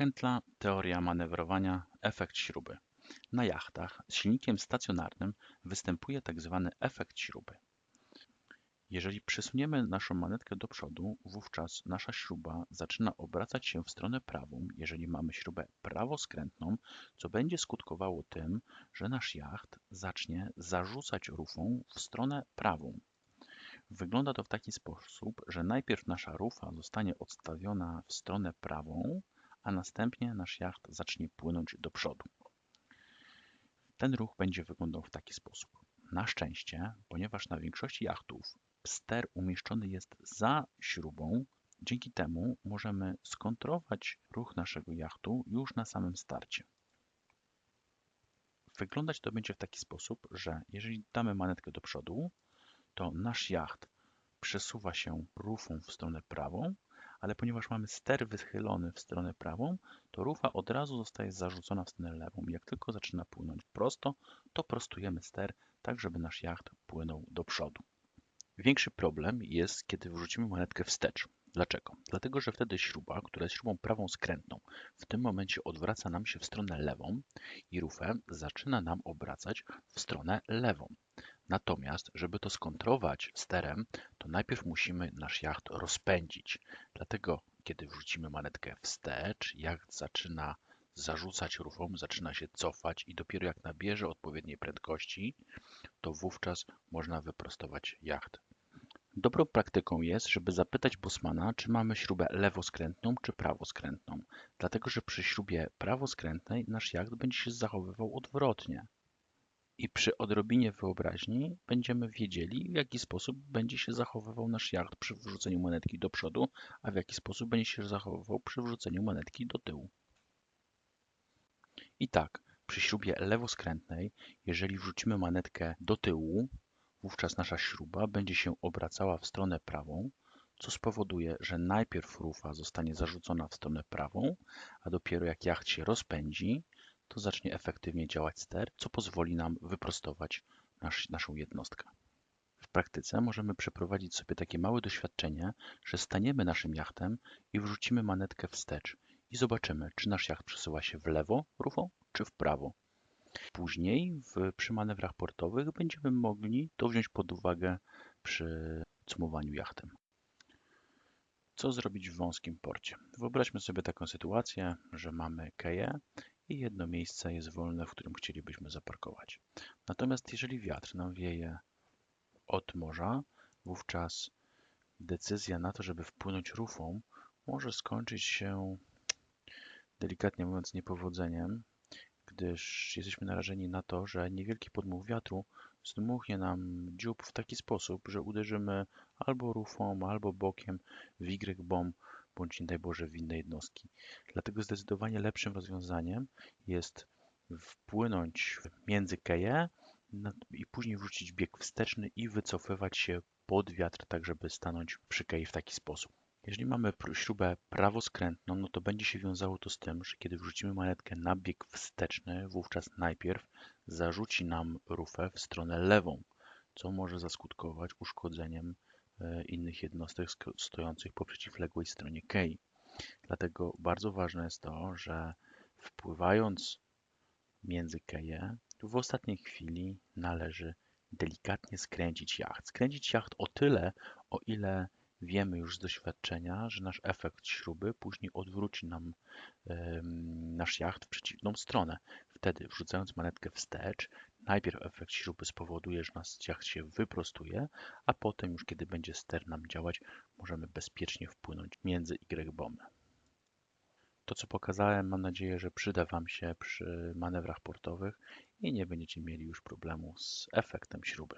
Kentla, teoria manewrowania, efekt śruby. Na jachtach z silnikiem stacjonarnym występuje tak zwany efekt śruby. Jeżeli przesuniemy naszą manetkę do przodu, wówczas nasza śruba zaczyna obracać się w stronę prawą, jeżeli mamy śrubę prawoskrętną, co będzie skutkowało tym, że nasz jacht zacznie zarzucać rufą w stronę prawą. Wygląda to w taki sposób, że najpierw nasza rufa zostanie odstawiona w stronę prawą, a następnie nasz jacht zacznie płynąć do przodu. Ten ruch będzie wyglądał w taki sposób. Na szczęście, ponieważ na większości jachtów ster umieszczony jest za śrubą, dzięki temu możemy skontrolować ruch naszego jachtu już na samym starcie. Wyglądać to będzie w taki sposób, że jeżeli damy manetkę do przodu, to nasz jacht przesuwa się rufą w stronę prawą, ale ponieważ mamy ster wychylony w stronę prawą, to rufa od razu zostaje zarzucona w stronę lewą. Jak tylko zaczyna płynąć prosto, to prostujemy ster tak, żeby nasz jacht płynął do przodu. Większy problem jest, kiedy wrzucimy manetkę wstecz. Dlaczego? Dlatego, że wtedy śruba, która jest śrubą prawą skrętną, w tym momencie odwraca nam się w stronę lewą i rufę zaczyna nam obracać w stronę lewą. Natomiast, żeby to skontrować sterem, to najpierw musimy nasz jacht rozpędzić. Dlatego, kiedy wrzucimy manetkę wstecz, jacht zaczyna zarzucać rufą, zaczyna się cofać i dopiero jak nabierze odpowiedniej prędkości, to wówczas można wyprostować jacht. Dobrą praktyką jest, żeby zapytać bosmana, czy mamy śrubę lewoskrętną czy prawoskrętną, dlatego że przy śrubie prawoskrętnej nasz jacht będzie się zachowywał odwrotnie. I przy odrobinie wyobraźni będziemy wiedzieli, w jaki sposób będzie się zachowywał nasz jacht przy wrzuceniu monetki do przodu, a w jaki sposób będzie się zachowywał przy wrzuceniu monetki do tyłu. I tak, przy śrubie lewoskrętnej, jeżeli wrzucimy manetkę do tyłu, wówczas nasza śruba będzie się obracała w stronę prawą, co spowoduje, że najpierw rufa zostanie zarzucona w stronę prawą, a dopiero jak jacht się rozpędzi, to zacznie efektywnie działać ster, co pozwoli nam wyprostować nasz, naszą jednostkę. W praktyce możemy przeprowadzić sobie takie małe doświadczenie, że staniemy naszym jachtem i wrzucimy manetkę wstecz i zobaczymy, czy nasz jacht przesuwa się w lewo rufą, czy w prawo. Później w, przy manewrach portowych będziemy mogli to wziąć pod uwagę przy cumowaniu jachtem. Co zrobić w wąskim porcie? Wyobraźmy sobie taką sytuację, że mamy keję i jedno miejsce jest wolne, w którym chcielibyśmy zaparkować. Natomiast jeżeli wiatr nam wieje od morza, wówczas decyzja na to, żeby wpłynąć rufą, może skończyć się delikatnie mówiąc niepowodzeniem, gdyż jesteśmy narażeni na to, że niewielki podmuch wiatru zdmuchnie nam dziób w taki sposób, że uderzymy albo rufą, albo bokiem w Y-bomb, bądź nie daj Boże w inne jednostki. Dlatego zdecydowanie lepszym rozwiązaniem jest wpłynąć między keje i później wrzucić bieg wsteczny i wycofywać się pod wiatr, tak żeby stanąć przy kei w taki sposób. Jeżeli mamy śrubę prawoskrętną, no to będzie się wiązało to z tym, że kiedy wrzucimy manetkę na bieg wsteczny, wówczas najpierw zarzuci nam rufę w stronę lewą, co może zaskutkować uszkodzeniem innych jednostek stojących po przeciwległej stronie kei. Dlatego bardzo ważne jest to, że wpływając między keje, w ostatniej chwili należy delikatnie skręcić jacht. Skręcić jacht o tyle, o ile wiemy już z doświadczenia, że nasz efekt śruby później odwróci nam nasz jacht w przeciwną stronę. Wtedy wrzucając manetkę wstecz, najpierw efekt śruby spowoduje, że nasz jacht się wyprostuje, a potem już kiedy będzie ster nam działać, możemy bezpiecznie wpłynąć między Y-bomby. To, co pokazałem, mam nadzieję, że przyda Wam się przy manewrach portowych i nie będziecie mieli już problemu z efektem śruby.